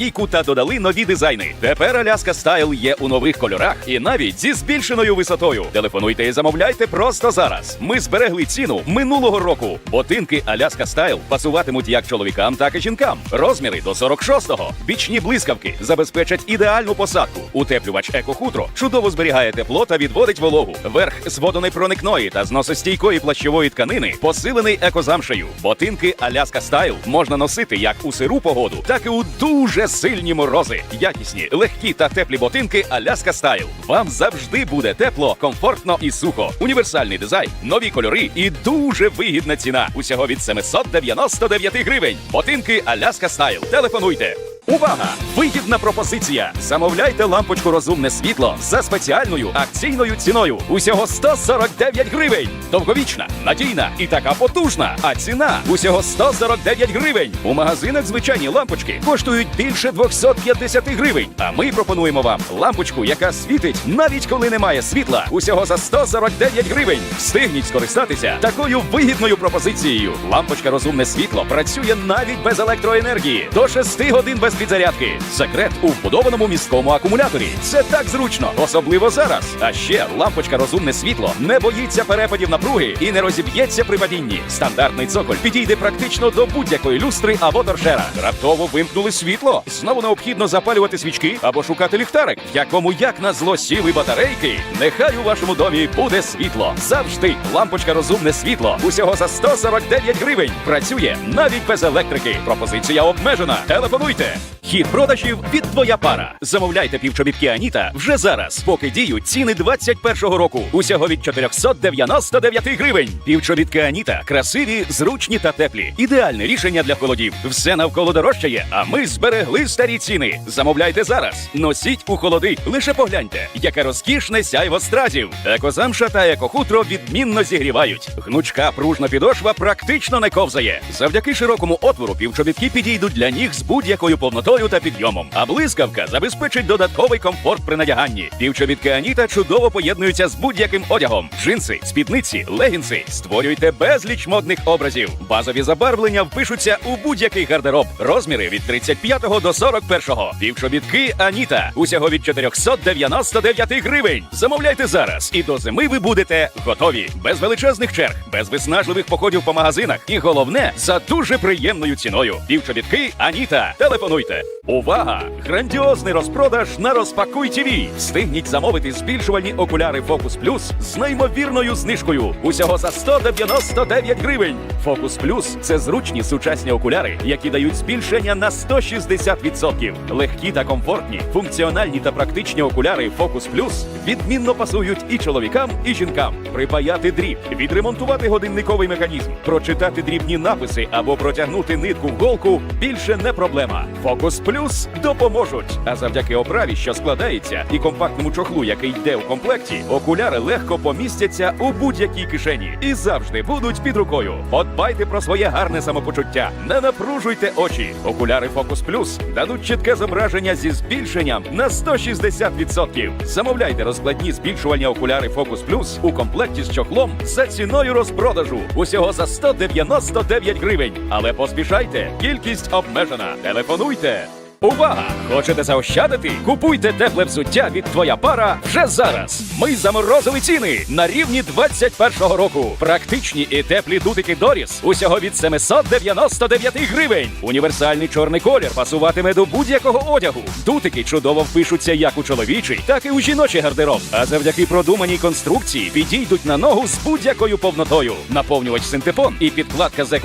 лінійку та додали нові дизайни. Тепер Аляска Стайл є у нових кольорах і навіть зі збільшеною висотою. Телефонуйте і замовляйте просто зараз. Ми зберегли ціну минулого року. Ботинки Аляска Стайл пасуватимуть як чоловікам, так і жінкам. Розміри до 46-го. Бічні блискавки забезпечать ідеальну посадку. Утеплювач екохутро чудово зберігає тепло та відводить вологу. Верх з водонепроникної та зносостійкої плащової тканини посилений екозамшею. Ботинки Аляска Стайл можна носити як у сиру погоду, так і у дуже сильні морози. Якісні, легкі та теплі ботинки Аляска Стайл. Вам завжди буде тепло, комфортно і сухо. Універсальний дизайн, нові кольори і дуже вигідна ціна. Усього від 799 гривень. Ботинки Аляска Стайл. Телефонуйте. Увага! Вигідна пропозиція! Замовляйте лампочку розумне світло за спеціальною акційною ціною. Усього 149 гривень. Довговічна, надійна і така потужна. А ціна усього 149 гривень. У магазинах звичайні лампочки коштують більше 250 гривень. А ми пропонуємо вам лампочку, яка світить навіть коли немає світла. Усього за 149 гривень. Встигніть скористатися такою вигідною пропозицією. Лампочка розумне світло працює навіть без електроенергії. До 6 годин без підзарядки. Секрет у вбудованому міському акумуляторі. Це так зручно, особливо зараз. А ще лампочка розумне світло не боїться перепадів напруги і не розіб'ється при падінні. Стандартний цоколь підійде практично до будь-якої люстри або торшера. Раптово вимкнули світло. Знову необхідно запалювати свічки або шукати ліхтарик, в якому як на зло сіли батарейки. Нехай у вашому домі буде світло. Завжди лампочка розумне світло. Усього за 149 гривень. Працює навіть без електрики. Пропозиція обмежена. Телефонуйте. Bye. Хід продажів від твоя пара. Замовляйте півчобітки Аніта вже зараз, поки діють ціни 21-го року. Усього від 499 гривень. Півчобітки Аніта красиві, зручні та теплі. Ідеальне рішення для холодів. Все навколо дорожчає, а ми зберегли старі ціни. Замовляйте зараз. Носіть у холоди. Лише погляньте, яке розкішне сяйво стразів. Екозамша та екохутро відмінно зігрівають. Гнучка пружна підошва практично не ковзає. Завдяки широкому отвору півчобітки підійдуть для ніг з будь-якою повнотою та підйомом. А блискавка забезпечить додатковий комфорт при надяганні. Півчобітки Аніта чудово поєднуються з будь-яким одягом. Джинси, спідниці, легінси. Створюйте безліч модних образів. Базові забарвлення впишуться у будь-який гардероб. Розміри від 35 до 41. Півчобітки Аніта. Усього від 499 гривень. Замовляйте зараз, і до зими ви будете готові. Без величезних черг, без виснажливих походів по магазинах. І головне за дуже приємною ціною. Півчобітки Аніта. Телефонуйте. Увага! Грандіозний розпродаж на розпакуй ТВ. Встигніть замовити збільшувальні окуляри Focus Plus з неймовірною знижкою. Усього за 199 гривень. Focus Plus – це зручні сучасні окуляри, які дають збільшення на 160%. Легкі та комфортні, функціональні та практичні окуляри Focus Plus відмінно пасують і чоловікам, і жінкам. Припаяти дріб, відремонтувати годинниковий механізм, прочитати дрібні написи або протягнути нитку в голку більше не проблема. Focus Plus допоможуть. А завдяки оправі, що складається, і компактному чохлу, який йде у комплекті, окуляри легко помістяться у будь-якій кишені і завжди будуть під рукою. Подбайте про своє гарне самопочуття. Не напружуйте очі. Окуляри Focus Plus дадуть чітке зображення зі збільшенням на 160%. Замовляйте розкладні збільшувальні окуляри Focus Plus у комплекті з чохлом за ціною розпродажу. Усього за 199 гривень. Але поспішайте, кількість обмежена. Телефонуйте. Увага! Хочете заощадити? Купуйте тепле взуття від твоя пара вже зараз. Ми заморозили ціни на рівні 21-го року. Практичні і теплі дутики Доріс усього від 799 гривень. Універсальний чорний колір пасуватиме до будь-якого одягу. Дутики чудово впишуться як у чоловічий, так і у жіночий гардероб. А завдяки продуманій конструкції підійдуть на ногу з будь-якою повнотою. Наповнювач синтепон і підкладка з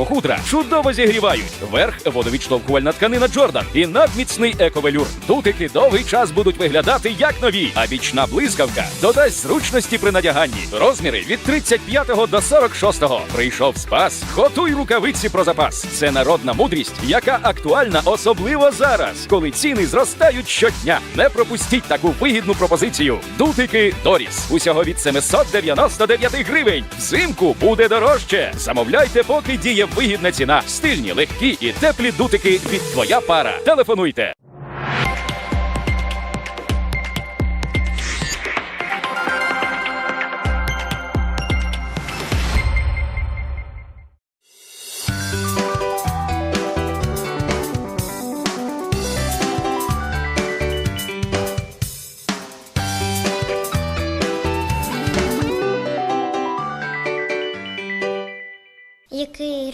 чудово зігрівають. Верх водовідштовхувальна тканина Джордан і надміцний ековелюр. Дутики довгий час будуть виглядати як нові, а бічна блискавка додасть зручності при надяганні. Розміри від 35 до 46. Прийшов спас. Готуй рукавиці про запас. Це народна мудрість, яка актуальна особливо зараз, коли ціни зростають щодня. Не пропустіть таку вигідну пропозицію. Дутики Доріс. Усього від 799 гривень. Взимку буде дорожче. Замовляйте, поки діє вигідна ціна. Стильні, легкі і теплі дутики від твоя пара. Телефонуйте.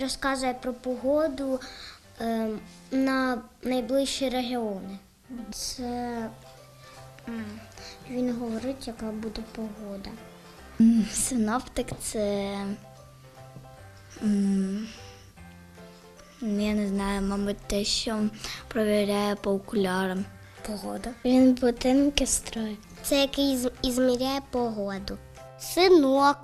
Розказує про погоду е, на найближчі регіони. Це він говорить, яка буде погода. Синоптик це. Я не знаю, мабуть, те, що провіряє по окулярам. Погода. Він будинки строїть. Це який з- і зміряє погоду. Синок.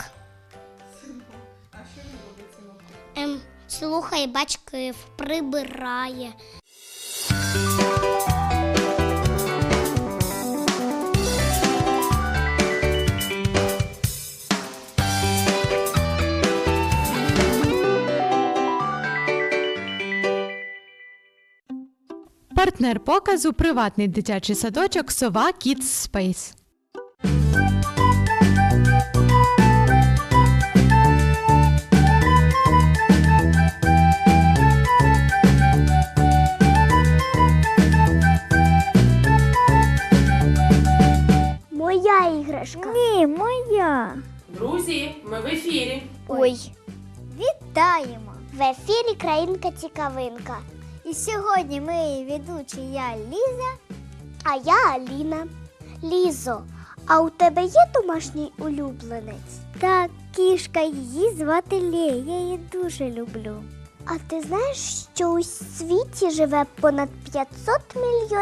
Ем, слухає батьків, прибирає. Партнер показу приватний дитячий садочок Сова Kids Space. Ні. Друзі, ми в ефірі. Ой. Вітаємо! В ефірі Країнка Цікавинка. І сьогодні ми ведучі я Ліза, а я Аліна. Лізо, а у тебе є домашній улюбленець? Так, кішка, її звати Лє, я її дуже люблю. А ти знаєш, що у світі живе понад 500 мільйонів